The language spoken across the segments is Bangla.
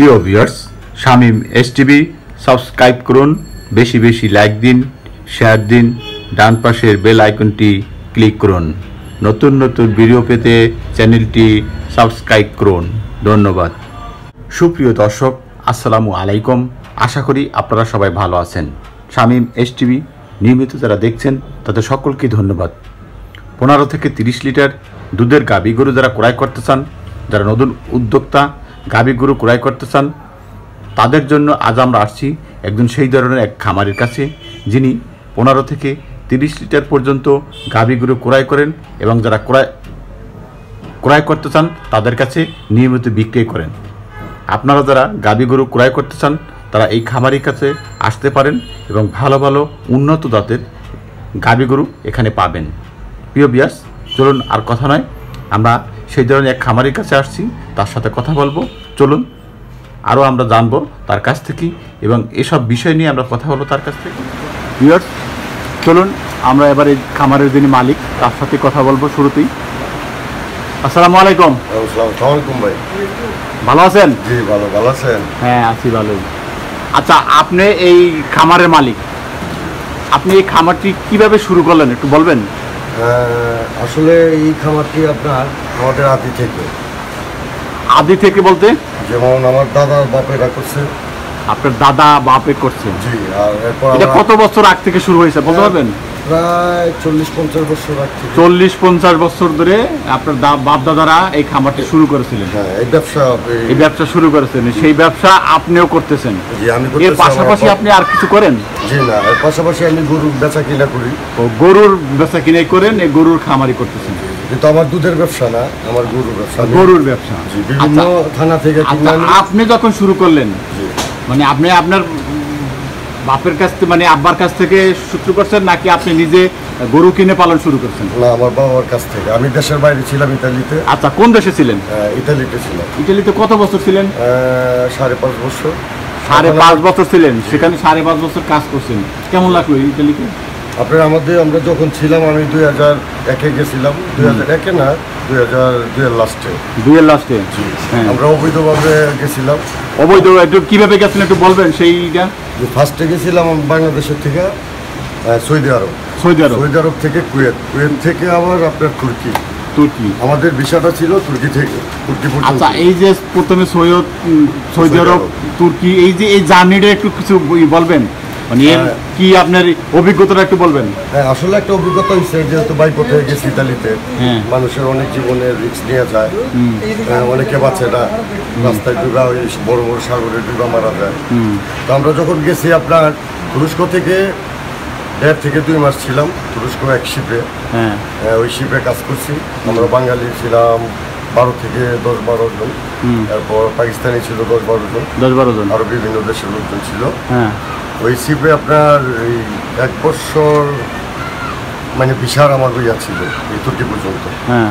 প্রিয় viewers, Shamim S TV subscribe করুন, বেশি বেশি লাইক দিন, শেয়ার দিন, ডান পাশের বেল আইকনটি ক্লিক করুন। নতুন নতুন ভিডিও পেতে চ্যানেলটি সাবস্ক্রাইব করুন। ধন্যবাদ। সুপ্রিয় দর্শক, আসসালামু আলাইকুম। আশা করি আপনারা সবাই ভালো আছেন। শামিম এস টিভি নিয়মিত যারা দেখছেন, তাদের সকলকে ধন্যবাদ। পনেরো থেকে তিরিশ লিটার দুধের গাভী গরু যারা ক্রয় করতে চান, যারা নতুন উদ্যোক্তা গাভী গরু ক্রয় করতে চান, তাদের জন্য আজ আমরা আসছি একজন সেই ধরনের এক খামারের কাছে, যিনি পনেরো থেকে তিরিশ লিটার পর্যন্ত গাভী গরু ক্রয় করেন এবং যারা ক্রয় ক্রয় করতে চান, তাদের কাছে নিয়মিত বিক্রয় করেন। আপনারা যারা গাভী গরু ক্রয় করতে চান, তারা এই খামারির কাছে আসতে পারেন এবং ভালো ভালো, উন্নত জাতের গাভী গরু এখানে পাবেন। প্রিয় বিয়াস চলুন আর কথা নয়, আমরা সেই ধরনের এক খামারির কাছে আসছি তার সাথে কথা বলব। চলুন আরও আমরা জানব তার কাছ থেকে এবং এসব বিষয় নিয়ে আমরা কথা বলব তার কাছ থেকে। বিয়ার্স চলুন আমরা এবার এই খামারের যিনি মালিক তার সাথে কথা বলব শুরুতেই। আসসালামু আলাইকুম। ভাই। ভালো আছেন? জি ভালো ভালো আছেন? হ্যাঁ আছি ভালোই আচ্ছা আপনি এই খামারের মালিক। আপনি এই খামারটি কীভাবে শুরু করলেন একটু বলবেন? আসলে এই খামারটি আপনার আমাদের আদি থেকে। আদি থেকে বলতে? যেমন আমার দাদার বাপেরা করছে। আপনার দাদা বাপে করছে। জি আর এরপর এটা কত বছর আগ থেকে শুরু হয়েছে বলতে পারবেন? প্রায় চল্লিশ পঞ্চাশ বছর চল্লিশ পঞ্চাশ বছর ধরে আপনার দা- বাপ দাদারা এই খামারটি শুরু করেছিলেন। হ্যাঁ এই ব্যবসা এই- ব্যবসা শুরু করেছেন। সেই ব্যবসা আপনিও করতেছেন। এর পাশাপাশি আপনি আর কিছু করেন? জি না এর পাশাপাশি আমি গরু বেচা কিনা করি। ও গরুর কিনে করেন এই গরুর খামারি করতেছেন। কিন্তু আমার দুধের ব্যবসা না আমার গরুর ব্যবসা। গরুর ব্যবসা। বিভিন্ন আচ্ছা। থানা থেকে আচ্ছা আপনি যখন শুরু করলেন। মানে আপনি আপনার বাপের কাছ থেকে মানে আব্বার কাছ থেকে শুরু করছেন নাকি আপনি নিজে গরু কিনে পালন শুরু করছেন? না আমার বাবার কাছ থেকে। আমি দেশের বাইরে ছিলাম ইতালিতে। আচ্ছা কোন দেশে ছিলেন? ইতালিতে ছিলাম। ইতালিতে কত বছর ছিলেন? সাড়ে পাঁচ বছর। সাড়ে পাঁচ বছর ছিলেন। সেখানে সাড়ে পাঁচ বছর কাজ করছেন। কেমন লাগল ইতালিতে? আপনার আমাদের আমরা যখন ছিলাম আমি দুই হাজার একে গেছিলাম। দুই হাজার একে না দুই হাজার দুইয়ের লাস্টে দুইয়ের লাস্টে হ্যাঁ। আমরা অবৈধভাবে গেছিলাম। অবৈধ একটু কীভাবে গেছেন একটু বলবেন সেইটা? ফার্স্টে গেছিলাম বাংলাদেশের থেকে Saudi Arab. Saudi Arab. Saudi Arab থেকে কুয়েত। কুয়েত থেকে আবার আপনার তুর্কি। তুর্কি। আমাদের ভিসাটা ছিল তুর্কি থেকে তুর্কি আচ্ছা এই যে প্রথমে সৈয়দ সৌদি সৌদি আরব আরব। তুর্কি এই যে এই জার্নিটা একটু কিছু বলবেন? মানে। কি আপনার অভিজ্ঞতাটা একটু বলবেন? হ্যাঁ আসলে একটা অভিজ্ঞতা হয়েছে যেহেতু বাইক পথে গেছি ইতালিতে হ্যাঁ। মানুষের অনেক জীবনের রিস্ক নিয়ে যায়। হ্যাঁ, অনেকে বাঁচে না। রাস্তায় ডুবা ওই বড় বড় সাগরে ডুবা মারা যায়। তো আমরা যখন গেছি আপনার তুরস্ক থেকে দেড় থেকে দুই মাস ছিলাম তুরস্ক এক শিপে হ্যাঁ, ওই শিপে কাজ করছি। আমরা বাঙালি ছিলাম বারো থেকে দশ বারো জন। তারপর পাকিস্তানি ছিল দশ বারো জন। দশ বারো জন। আরও বিভিন্ন দেশের লোকজন ছিল। হ্যাঁ। ওই শিপে আপনার এই এক বছর মানে বিশাল আমার ইয়া ছিল এই তুর্কি পর্যন্ত। হ্যাঁ।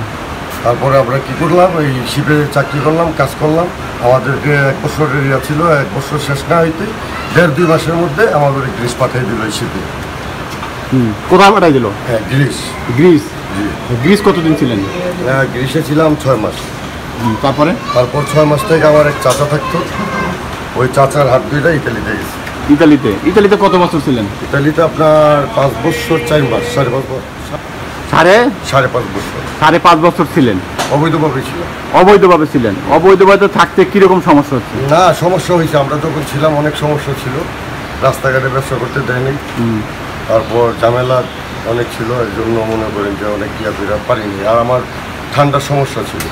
তারপরে আমরা কি করলাম ওই শিপে চাকরি করলাম কাজ করলাম। আমাদেরকে এক বছরের ইয়া ছিল এক বছর শেষ না হইতে দেড় দুই মাসের মধ্যে আমাদের গ্রিস পাঠিয়ে দিল এই শিপে হুম। কোথায় পাঠাই দিল? হ্যাঁ গ্রিস। গ্রিস? গ্রিস কতদিন ছিলেন? হ্যাঁ, গ্রিসে ছিলাম ছয় মাস। তারপরে? তারপর ছয় মাস থেকে আমার এক চাচা থাকতো। ওই চাচার হাত দুইটা ইতালিতে গেছে। ইতালিতে? ইতালিতে কত বছর ছিলেন? ইতালিতে আপনার পাঁচ বছর চার মাস সাড়ে পাঁচ বছর। সাড়ে? সাড়ে পাঁচ বছর। সাড়ে পাঁচ বছর ছিলেন? অবৈধভাবে ছিল অবৈধভাবে ছিলেন। অবৈধভাবে থাকতে কীরকম সমস্যা হচ্ছে? না সমস্যা হয়েছে। আমরা যখন ছিলাম অনেক সমস্যা ছিল। রাস্তাঘাটে ব্যবসা করতে দেয়নি। তারপর ঝামেলা অনেক ছিল এর জন্য মনে করেন যে অনেক ইয়া করে পারিনি। আর আমার ঠান্ডার সমস্যা ছিল।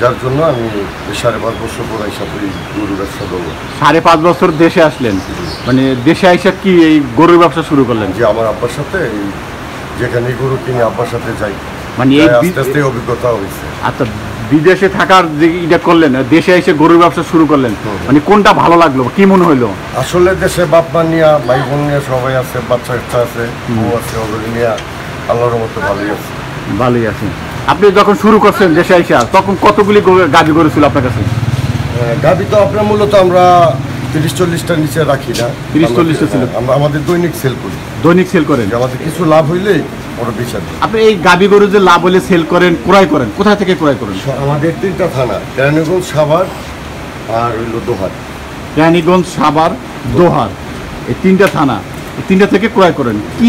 যার জন্য আমি সাড়ে পাঁচ বছর পর আইসা করি গরু ব্যবসা করব। সাড়ে পাঁচ বছর দেশে আসলেন? মানে দেশে আইসা কি এই গরুর ব্যবসা শুরু করলেন? যে আমার আব্বার সাথে এই যেখানে গরু কিনে আব্বার সাথে যাই। মানে এই আস্তে আস্তে অভিজ্ঞতা হয়েছে। আচ্ছা বিদেশে থাকার যে এটা করলেন দেশে এসে গরুর ব্যবসা শুরু করলেন। মানে কোনটা ভালো লাগল? কি মনে হইল? আসলে দেশে বাপ মা নিয়ে ভাই বোন নিয়ে সবাই আছে বাচ্চা কাচ্চা আছে বউ আছে ওদের নিয়ে আল্লাহর মতো ভালোই আছে। ভালোই আছে। আপনি যখন শুরু করছেন দেশে আইসা তখন কতগুলি গাভী গরু ছিল আপনার কাছে? গাবি তো আপনার মূলত আমরা তিরিশ চল্লিশটার নিচে রাখি না। 30 40 টা ছিল। আমরা আমাদের দৈনিক সেল করি। দৈনিক সেল করেন? আমাদের কিছু লাভ হইলেই বিচার আপনি এই গাভী গরু যে লাভ হলে সেল করেন ক্রয় করেন? কোথা থেকে ক্রয় করেন? আমাদের তিনটা থানা কেরানীগঞ্জ সাভার আর হইল দোহার। রানীগঞ্জ সাভার দোহার। এই তিনটা থানা এই তিনটা থেকে ক্রয় করেন। কি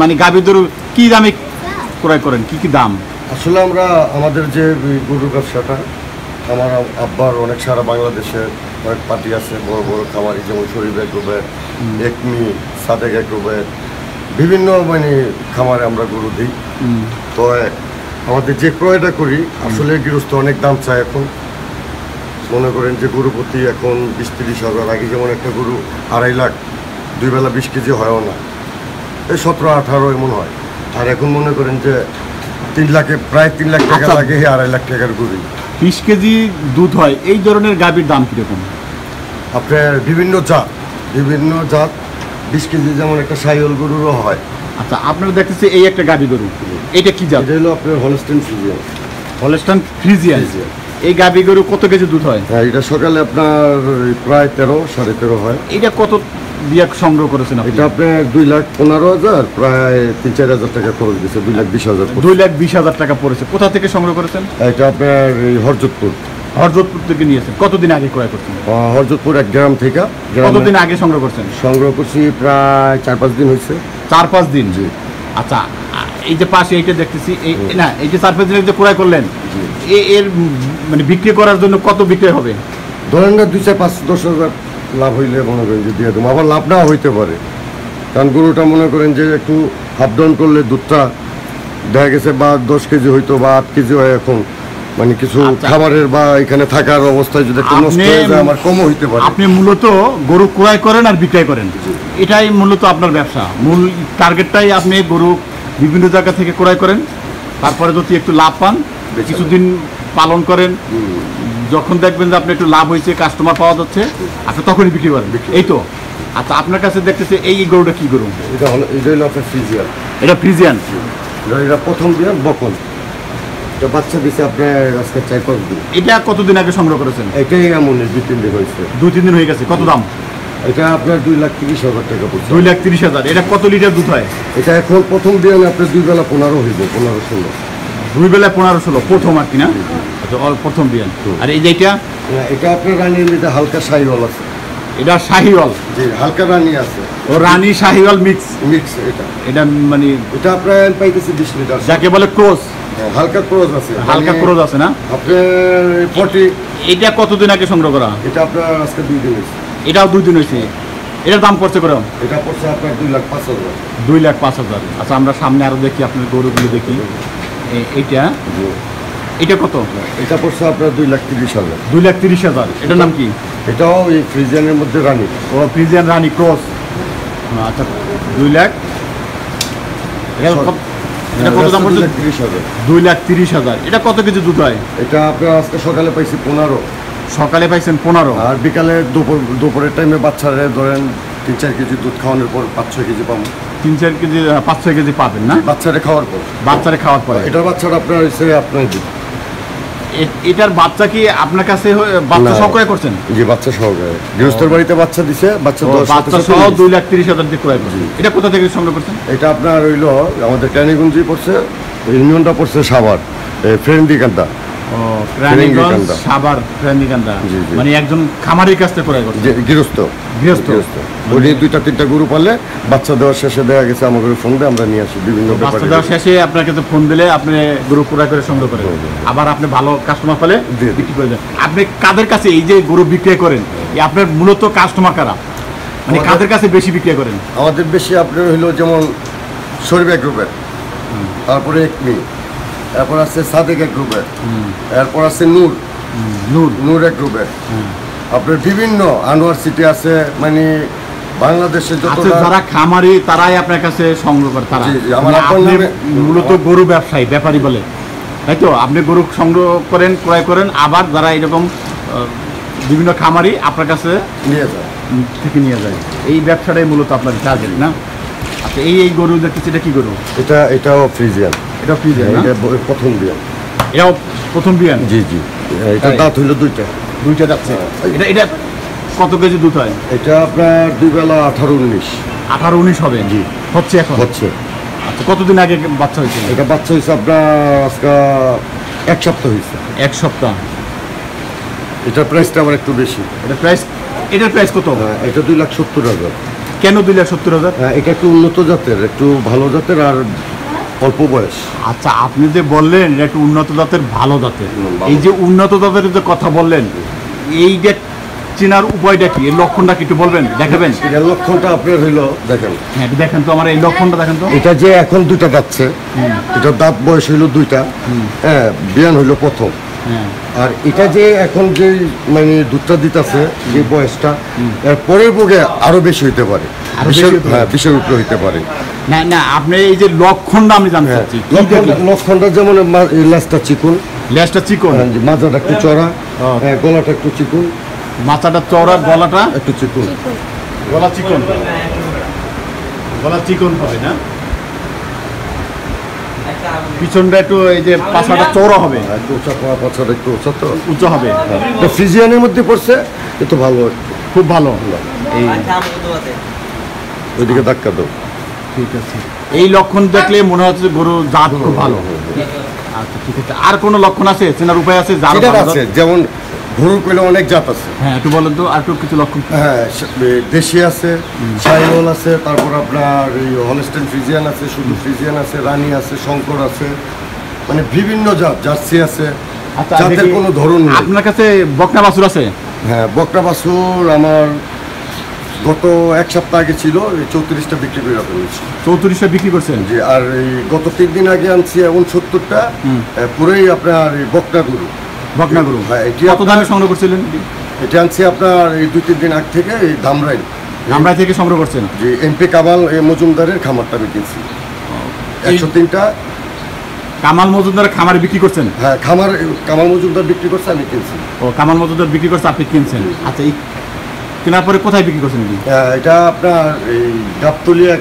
মানে গাভী গরু কি দামে ক্রয় করেন? কি কি দাম? আসলে আমরা আমাদের যে গরুর ব্যবসাটা আমার আব্বার অনেক সারা বাংলাদেশের অনেক পার্টি আছে বড় বড় খামারি যেমন শরীফ এগ্রোবের একমি সাদেক এগ্রোবের বিভিন্ন মানে খামারে আমরা গরু দিই। তো আমাদের যে ক্রয়টা করি আসলে গৃহস্থ অনেক দাম চায় এখন। মনে করেন যে গরু প্রতি এখন বিশ তিরিশ হাজার আগে যেমন একটা গরু আড়াই লাখ দুই বেলা বিশ কেজি হয়ও না। এই সতেরো আঠারো এমন হয়। আর এখন মনে করেন যে তিন লাখে প্রায় তিন লাখ টাকা আচ্ছা। লাগে আড়াই লাখ টাকার গরু বিশ কেজি দুধ হয় এই ধরনের গাভীর দাম কীরকম? আপনার বিভিন্ন জাত বিভিন্ন জাত বিশ কেজি যেমন একটা সাইল গরুরও হয়। আচ্ছা আপনারা দেখতেছি এই একটা গাভী গরু। এটা কি জাত? এটা হলো আপনার হলস্টেন ফিজিয়ান হলস্টান ফ্রিজিয়ান। এই গাভী গরু কত কেজি দুধ হয়? হ্যাঁ এটা সকালে আপনার প্রায় তেরো সাড়ে তেরো হয়। এটা কত দিয়ে সংগ্রহ করেছেন এটা আপনার দুই লাখ পনেরো হাজার প্রায় তিন চার হাজার টাকা খরচ দিচ্ছে দুই লাখ বিশ হাজার দুই লাখ বিশ হাজার টাকা পড়েছে। কোথা থেকে সংগ্রহ করেছেন? এটা আপনার এই হরজতপুর। হরজতপুর থেকে নিয়েছেন। কতদিন আগে ক্রয় করছেন? হরজতপুর এক গ্রাম থেকে কতদিন আগে সংগ্রহ করছেন? সংগ্রহ করছি প্রায় চার পাঁচ দিন হয়েছে। চার পাঁচ দিন? আচ্ছা এই যে পাশে এইটা দেখতেছি এই না এই যে চার পাঁচ দিনের যে ক্রয় করলেন এর মানে বিক্রি করার জন্য কত বিক্রি হবে? ধরেন না দুই চার পাঁচ দশ হাজার লাভ হইলে মনে করেন যে দিয়ে দেবো। আবার লাভ নাও হইতে পারে। কারণ গরুটা মনে করেন যে একটু হাফ ডাউন করলে দুধটা দেখা গেছে বা দশ কেজি হইতো বা আট কেজি হয় এখন। মানে কিছু আচ্ছা। খাবারের বা এখানে থাকার অবস্থায় যদি একটু নষ্ট হয়ে যায় আমার কমও হইতে পারে। আপনি মূলত গরু ক্রয় করেন আর বিক্রয় করেন। এটাই মূলত আপনার ব্যবসা। মূল টার্গেটটাই আপনি গরু বিভিন্ন জায়গা থেকে ক্রয় করেন। তারপরে যদি একটু লাভ পান কিছুদিন পালন করেন। যখন দেখবেন যে আপনি একটু লাভ হয়েছে কাস্টমার পাওয়া যাচ্ছে আপনি তখনই বিক্রি করেন। এই তো আচ্ছা আপনার কাছে দেখতেছে এই গরুটা কি গরু? এটা হলো এটা হলো আপনার ফিজিয়াল এটা ফ্রিজিয়ান এটা প্রথম বিয়ান বকন। এটা বাচ্চা দিছে আপনার আজকে চার পাঁচ দিন। এটা কতদিন আগে সংগ্রহ করেছেন? এটাই দুই তিন দিন হয়েছে। দুই তিন দিন হয়ে গেছে। কত দাম? এটা আপনার দুই লাখ তিরিশ হাজার টাকা পড়ছে। দুই লাখ তিরিশ হাজার। এটা কত লিটার দুধ হয়? এটা এখন প্রথম বিয়ান আপনার দুই বেলা পনেরো হইব পনেরো ষোলো। দুই বেলায় পনেরো ষোলো প্রথম আর কি না? আচ্ছা অল- প্রথম বিয়ান আর এই যে এটা? এটা আপনার মধ্যে হালকা আছে। এটা শাহিওয়াল? জি হালকা রানী আছে। ও রানী শাহিওয়াল মিক্স। মিক্স এটা। এটা মানে এটা আপনার পাইতেছে বিশ লিটার। যাকে বলে হ্যাঁ, হালকা ক্রোজ আছে। হালকা ক্রোজ আছে না? আপনার ফর্টি এটা কতদিন আগে সংগ্রহ করা? এটা আপনার আজকে দুই দিন হয়েছে। এটাও দুই দিন হয়েছে। এটার দাম পড়ছে করে এটা পড়ছে আপনার দুই লাখ পাঁচ হাজার। দুই লাখ পাঁচ হাজার। আচ্ছা আমরা সামনে আরও দেখি আপনার গরুগুলো দেখি। এইটা? এটা কত? এটা পড়ছে আপনার দুই লাখ তিরিশ হাজার। দুই লাখ তিরিশ হাজার। এটার নাম কি? এটাও এই ফ্রিজিয়ানের মধ্যে রানী। ও ফ্রিজিয়ান রানী ক্রস। আচ্ছা দুই লাখ। এটা কত- দাম পড়ছে? তিরিশ হাজার। দুই লাখ তিরিশ হাজার। এটা কত কেজি দুধ হয়? এটা আপনার আজকে সকালে পাইছি পনেরো। সকালে পাইছেন পনেরো। আর বিকালে দুপুর দুপুরের টাইমে বাচ্চারা ধরেন তিন চার কেজি দুধ খাওয়ানোর পর পাঁচ ছয় কেজি পাবো। তিন চার কেজি পাঁচ ছয় কেজি পাবেন না? বাচ্চারা খাওয়ার পর। বাচ্চারা খাওয়ার পরে। এটা বাচ্চাটা আপনার হিসেবে আপনার এটার বাচ্চা কি আপনার কাছে বাচ্চা সহকারে করছেন? জি বাচ্চা সহকারে। গৃহস্থের বাড়িতে বাচ্চা দিছে বাচ্চা বাচ্চা সহ দুই লাখ তিরিশ হাজার দিয়ে ক্রয় করছেন। এটা কোথা থেকে সংগ্রহ করছেন? এটা আপনার হইল আমাদের ক্যানিগুঞ্জি পড়ছে ইউনিয়নটা পড়ছে সাভার ফ্রেন্ডি কান্তা ও সাভার। মানে একজন খামারের কাছ থেকে ক্রয় গৃহস্থ। গৃহস্থ। উনি দুইটা তিনটা গরু পালে বাচ্চা দেওয়ার শেষে দেখা গেছে আমাকে ফোন দিয়ে আমরা নিয়ে আসি বিভিন্ন বাচ্চা দেওয়ার শেষে আপনার কাছে ফোন দিলে আপনি গরু ক্রয় করে সংগ্রহ করেন। আবার আপনি ভালো কাস্টমার পেলে বিক্রি করে দেন। আপনি কাদের কাছে এই যে গরু বিক্রি করেন এই আপনার মূলত কাস্টমার কারা? মানে কাদের কাছে বেশি বিক্রি করেন? আমাদের বেশি আপনার হইল যেমন শরীফ গ্রুপের তারপরে একমি এরপর আছে সাদেক গ্রুপের। এরপর আছে নূর। নূর। নূর গ্রুপের। আপনার বিভিন্ন আনোয়ার সিটি আছে মানে বাংলাদেশে আছে যারা খামারি তারাই আপনার কাছে সংগ্রহ করে তারা। মানে মূলত গরু ব্যবসায়ী ব্যাপারী বলে। তাই তো? আপনি গরু সংগ্রহ করেন ক্রয় করেন আবার যারা এরকম বিভিন্ন খামারি আপনার কাছে নিয়ে যায়। থেকে নিয়ে যায়। এই ব্যবসাটাই মূলত আপনার টার্গেট না? আচ্ছা এই এই গরু দেখতেছি এটা কি গরু? এটা এটাও ফ্রিজিয়ান। এটা ফ্রিজ এটা প্রথম বিয়ান। এটাও প্রথম বিয়ান? জি জি। এটা দাঁত হইল দুইটা। দুইটা যাচ্ছে হ্যাঁ। এটা এটা কত কেজি দুধ হয়? এটা আপনার দুই বেলা আঠারো উনিশ। আঠারো উনিশ হবে? জি। হচ্ছে এখন? হচ্ছে। আচ্ছা কতদিন আগে বাচ্চা হয়েছে? এটা বাচ্চা হয়েছে আপনার আজকে এক সপ্তাহ হয়েছে। এক সপ্তাহ। এটার প্রাইসটা আবার একটু বেশি। এটা প্রাইস এটার প্রাইস কত? হ্যাঁ, এটা দুই লাখ সত্তর হাজার। কেন দুই লাখ সত্তর হাজার? এটা একটু উন্নত জাতের একটু ভালো জাতের আর অল্প বয়স। আচ্ছা আপনি যে বললেন এটা একটু উন্নত জাতের ভালো জাতের এই যে উন্নত জাতের যে কথা বললেন এই যে চেনার উপায়টা কি? এই লক্ষণটা কি একটু বলবেন দেখাবেন? এটার লক্ষণটা আপনার হইল দেখেন। হ্যাঁ দেখেন তো আমার এই লক্ষণটা দেখেন তো। এটা যে এখন দুইটা যাচ্ছে এটা দাঁত বয়স হইল দুইটা। হ্যাঁ বিয়ান হইল প্রথম। আর এটা যে এখন যে মানে দুধটা দিতেছে যে বয়সটা এর পরের ভোগে আরও বেশি হইতে পারে। হতে হ্যাঁ উপরে হইতে পারে। না না আপনি এই যে লক্ষণটা আমি জানতে হ্যাঁ চাচ্ছি লক্ষণটা যেমন লেজটা চিকুন। লেজটা চিকন? হ্যাঁ, যে মাজাটা একটু চড়া। হ্যাঁ, গলাটা একটু চিকুন। মাথাটা চওড়া গলাটা? একটু চিকুন। গলা চিকন। গলা চিকন হবে না? পিছনটা একটু এই যে পাশাটা চওড়া হবে। একটু উঁচা একটু উঁচা তো। উঁচু হবে। তো ফ্রিজিয়ানের মধ্যে পড়ছে কিন্তু ভালো। একটু। খুব ভালো। এই ওইদিকে ধাক্কা দাও। ঠিক আছে। এই লক্ষণ দেখলে মনে হচ্ছে যে গরু জাত খুব ভালো। আচ্ছা ঠিক আছে। আর কোনো লক্ষণ আছে? চেনার উপায় আছে? যেমন গরু কইলে অনেক জাত আছে। হ্যাঁ একটু বলেন তো আর একটু কিছু লক্ষণ। হ্যাঁ দেশি আছে সাইওয়াল আছে তারপর আপনার এই হলস্টেন ফ্রিজিয়ান আছে শুধু ফ্রিজিয়ান আছে রানী আছে শঙ্কর আছে মানে বিভিন্ন জাত জার্সি আছে। আচ্ছা জাতের কোনো ধরন নেই। আপনার কাছে বকনা বাছুর আছে? হ্যাঁ বকরা বাছুর আমার গত এক সপ্তাহ আগে ছিল এই চৌত্রিশটা বিক্রি করে ফেলেছি। চৌত্রিশটা বিক্রি করছেন? জি আর এই গত তিন দিন আগে আনছি উনসত্তরটা পুরোই আপনার এই বকরা বকনা গরু। হ্যাঁ, এটি কত দামে সংগ্রহ করছিলেন? এটা আনছি আপনার এই দুই তিন দিন আগ থেকে এই ধামরাই আমরা থেকে সংগ্রহ করছেন? যে এমপি কামাল এই মজুমদারের খামারটা কিনছি। একশো তিনটা। কামাল মজুমদার খামারে বিক্রি করছেন? হ্যাঁ খামার কামাল মজুমদার বিক্রি করছে আমি কিনছি। ও কামাল মজুমদার বিক্রি করছে আপনি কিনছেন? আচ্ছা এই কেনার পরে কোথায় বিক্রি করছেন এটি? হ্যাঁ, এটা আপনার এই গাবতলিয়া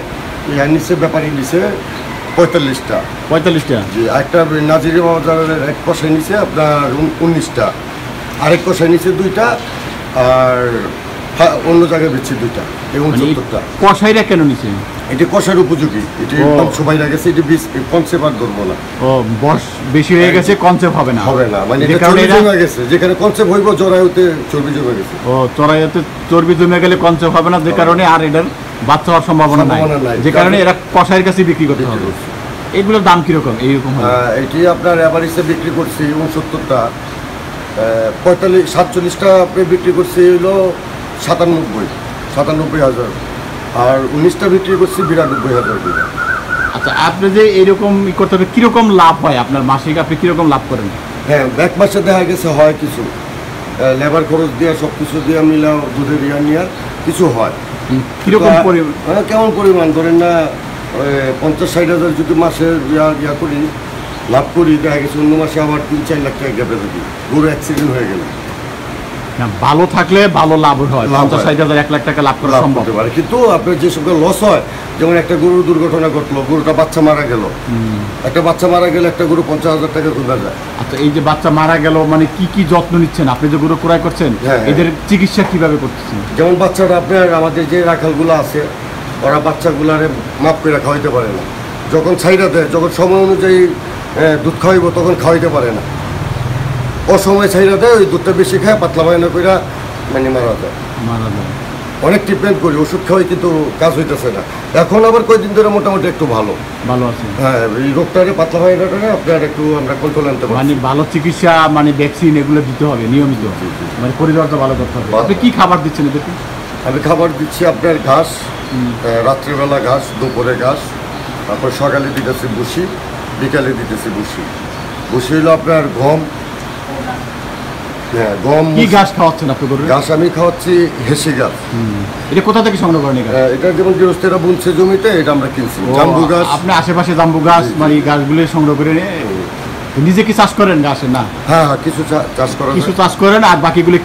নিচে ব্যাপারী নিচে পঁয়তাল্লিশটা। পঁয়তাল্লিশটা? জি একটা নাজিরি বাজারের এক কষাই নিচে আপনার উন- উনিশটা। আরেক কষাই নিচে দুইটা আর অন্য জায়গায় বেচছি দুইটা এবং মানে কসাইরা কেন নিছে? এটি কষার উপযোগী। এটি। একদম সবাই গেছে এটি বিশ কনসেপ্ট আর ধরবো না। ও বয়স বেশি হয়ে গেছে কনসেপ্ট হবে না। হবে না। মানে এটা চর্বি জমে গেছে। যেখানে কনসেপ্ট হইব জরায়ুতে চর্বি জমে গেছে। ও চড়াইতে চর্বি জমে গেলে কনসেপ্ট হবে না যে কারণে আর এটার বাচ্চা হওয়ার সম্ভাবনা নাই। যে কারণে এরা কসাইয়ের কাছে বিক্রি করতে হবে। এগুলোর দাম কীরকম? এইরকম এটি আপনার অ্যাভারেজে বিক্রি করছি উনসত্তরটা পঁয়তাল্লিশ সাতচল্লিশটা আপনি বিক্রি করছি হলো সাতানব্বই। সাতানব্বই হাজার। আর উনিশটা বিক্রি করছি বিরানব্বই হাজার টাকা আচ্ছা আপনি যে এরকম ই করতে হবে কীরকম লাভ হয় আপনার মাসিক? আপনি কীরকম লাভ করেন? হ্যাঁ ব্যাক মাসে দেখা গেছে হয় কিছু। লেবার খরচ দেওয়া সব কিছু দিয়ে মিলা দুধের ইয়া নিয়ে কিছু হয়। কীরকম পরিমাণ হ্যাঁ, কেমন পরিমাণ? ধরেন না পঞ্চাশ ষাট হাজার যদি মাসে ইয়া ইয়া করি লাভ করি দেখা গেছে অন্য মাসে আবার তিন চার লাখ টাকা গ্যাপে থাকি গরু অ্যাক্সিডেন্ট হয়ে গেল। ভালো থাকলে ভালো লাভ হয়। পঞ্চাশ। ষাট হাজার এক লাখ টাকা লাভ করা সম্ভব। পারে। কিন্তু আপনার যে সব লস হয় যেমন একটা গরুর দুর্ঘটনা ঘটলো গরুটা বাচ্চা মারা গেল। একটা বাচ্চা মারা গেলে একটা গরু পঞ্চাশ হাজার টাকা কমে যায়। আচ্ছা এই যে বাচ্চা মারা গেল মানে কি কি যত্ন নিচ্ছেন? আপনি যে গরু ক্রয় করছেন হ্যাঁ, হ্যাঁ। এদের চিকিৎসা কীভাবে করতেছেন? যেমন বাচ্চাটা আপনার আমাদের যে রাখালগুলো আছে ওরা বাচ্চাগুলারে মাপ করে খাওয়াইতে পারে না। যখন ছাইরা দেয় যখন সময় অনুযায়ী দুধ খাওয়াইব তখন খাওয়াইতে পারে না। অসময় ছাইরা দেয় ওই দুধটা বেশি খায় পাতলা বায়না করে মানে মারা যায়। মারা যায়। অনেক ট্রিটমেন্ট করি ওষুধ খাওয়াই কিন্তু কাজ হইতেছে না। এখন আবার কয়েকদিন ধরে মোটামুটি একটু ভালো। ভালো আছে। হ্যাঁ এই রোগটারে পাতলা বায়নাটারে আপনার একটু আমরা কন্ট্রোল আনতে পারি মানে ভালো চিকিৎসা মানে ভ্যাকসিন এগুলো দিতে হবে নিয়মিত। মানে পরিচর্যা ভালো করতে হবে। আপনি কি খাবার দিচ্ছেন এদেরকে? আমি খাবার দিচ্ছি আপনার ঘাস রাত্রিবেলা ঘাস দুপুরে ঘাস তারপর সকালে দিতেছি ভুসি বিকালে দিতেছি ভুসি। ভুসি হলো আপনার গম হ্যাঁ গম কি ঘাস খাওয়াচ্ছেন আপনি গরুর? ঘাস আমি খাওয়াচ্ছি হেসি ঘাস। এটা কোথা থেকে সংগ্রহ করেন এটা যেমন গৃহস্থেরা বুনছে জমিতে এটা আমরা কিনছি। ও, জাম্বু ঘাস। আপনি আশেপাশে জাম্বু মানে সংগ্রহ করে নিজে কি চাষ করেন গাছের না? হ্যাঁ হ্যাঁ কিছু চাষ করা কিছু চাষ করেন আর বাকিগুলি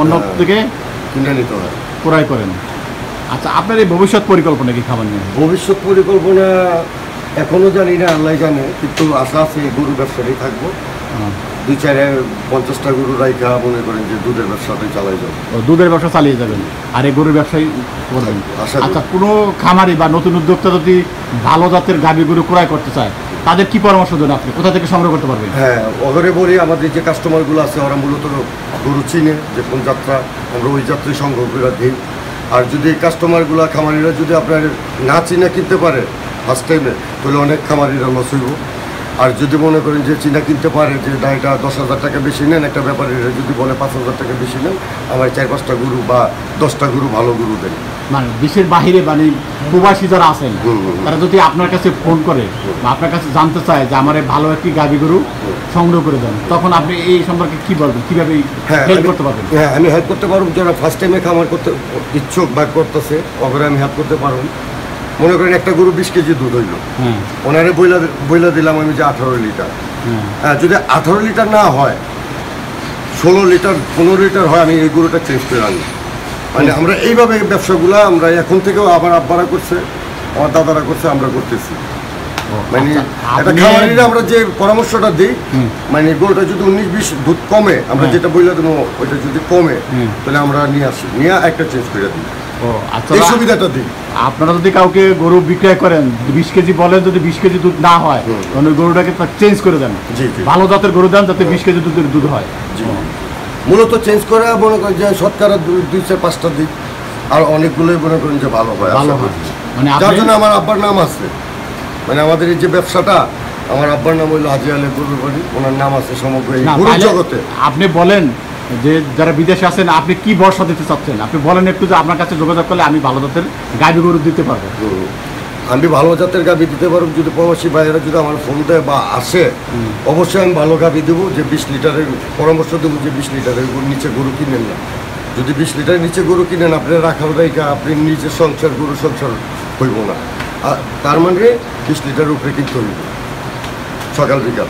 অন্য হ্যাঁ। থেকে কিনে নিতে হয়। ক্রয় করেন। আচ্ছা আপনার এই ভবিষ্যৎ পরিকল্পনা কি খাবার নিয়ে? ভবিষ্যৎ পরিকল্পনা এখনও জানি না আল্লাহ জানে কিন্তু আশা আছে গরু ব্যবসাটাই থাকব। দুই চার পঞ্চাশটা গরু রাইখা মনে করেন যে দুধের ব্যবসাটাই চালাই যাবে। দুধের ব্যবসা চালিয়ে যাবেন। আর এই গরুর ব্যবসায় করবেন। আশা আচ্ছা। কোনো খামারি বা নতুন উদ্যোক্তা যদি ভালো জাতের গাভী গরু ক্রয় করতে চায় তাদের কি পরামর্শ দেন আপনি? কোথা থেকে সংগ্রহ করতে পারবেন? হ্যাঁ অগরে বলি আমাদের যে কাস্টমারগুলো আছে ওরা মূলত গরু চিনে যে কোন যাত্রা আমরা ওই যাত্রী সংগ্রহগুলো দিই আর যদি কাস্টমারগুলো খামারিরা যদি আপনার না চিনে কিনতে পারে ফার্স্ট টাইমে তাহলে অনেক খামারিরা লস হইব। আর যদি মনে করেন যে চীনা কিনতে পারে যে না এটা দশ হাজার টাকা বেশি নেন একটা ব্যাপারীরা যদি বলে পাঁচ হাজার টাকা বেশি নেন আমার চার পাঁচটা গরু বা দশটা গরু ভালো গরু দেন। মানে দেশের বাহিরে মানে প্রবাসী যারা আছেন। তারা যদি আপনার কাছে ফোন করে বা আপনার কাছে জানতে চায় যে আমার ভালো একটি গাভী গরু সংগ্রহ করে দেন তখন আপনি এই সম্পর্কে কি বলবেন? কীভাবে হ্যাঁ হেল্প করতে পারবেন? হ্যাঁ আমি হেল্প করতে পারব। যারা ফার্স্ট টাইমে খামার করতে ইচ্ছুক বা করতেছে ওগুলো আমি হেল্প করতে পারব। মনে করেন একটা গরু বিশ কেজি দুধ হইল। ওনারে বইলা বইলা দিলাম আমি যে আঠারো লিটার। হ্যাঁ যদি আঠারো লিটার না হয় ষোলো লিটার পনেরো লিটার হয় আমি এই গরুটা চেঞ্জ করে আনি মানে আমরা এইভাবে ব্যবসাগুলো আমরা এখন থেকেও আবার আব্বারা করছে আমার দাদারা করছে আমরা করতেছি। মানে আচ্ছা, একটা খামারিরা আমরা যে পরামর্শটা দিই মানে গরুটা যদি উনিশ বিশ দুধ কমে আমরা। যেটা বইলা দেবো ওইটা যদি কমে তাহলে আমরা নিয়ে আসি নিয়ে একটা চেঞ্জ করে দিই। ও আচ্ছা এই সুবিধাটা দিই আপনারা যদি কাউকে গরু বিক্রয় করেন বিশ কেজি বলেন যদি বিশ কেজি দুধ না হয়। ওই গরুটাকে চেঞ্জ করে দেন। ভালো জাতের গরু দেন যাতে বিশ কেজি দুধের দুধ হয়। মূলত চেঞ্জ করে মনে করেন যে শতকরা দুই চার পাঁচটা দিক আর অনেকগুলোই মনে করেন যে ভালো হয়। ভালো হয়। মানে যার জন্য আমার আব্বার নাম আছে। মানে আমাদের এই যে ব্যবসাটা আমার আব্বার নাম হইল হাজি আলী গরুর বাড়ি। ওনার নাম আছে সমগ্র এই জগতে। আপনি বলেন যে যারা বিদেশে আছেন আপনি কি ভরসা দিতে চাচ্ছেন? আপনি বলেন একটু যে আপনার কাছে যোগাযোগ করলে আমি ভালো জাতের গাভী গরু দিতে পারব। আমি ভালো জাতের গাভি দিতে পারব যদি প্রবাসী ভাইয়েরা যদি আমার ফোন দেয় বা আসে অবশ্যই আমি ভালো গাভি দেবো যে বিশ লিটারের পরামর্শ দেবো যে বিশ লিটারের নিচে গরু কিনেন না। যদি বিশ লিটারের নিচে গরু কিনেন আপনি রাখাল রেখা আপনি নিজের সংসার গরু সংসার হইব না। আর তার মানে বিশ লিটারের উপরে কিনতে হইব। সকাল বিকাল।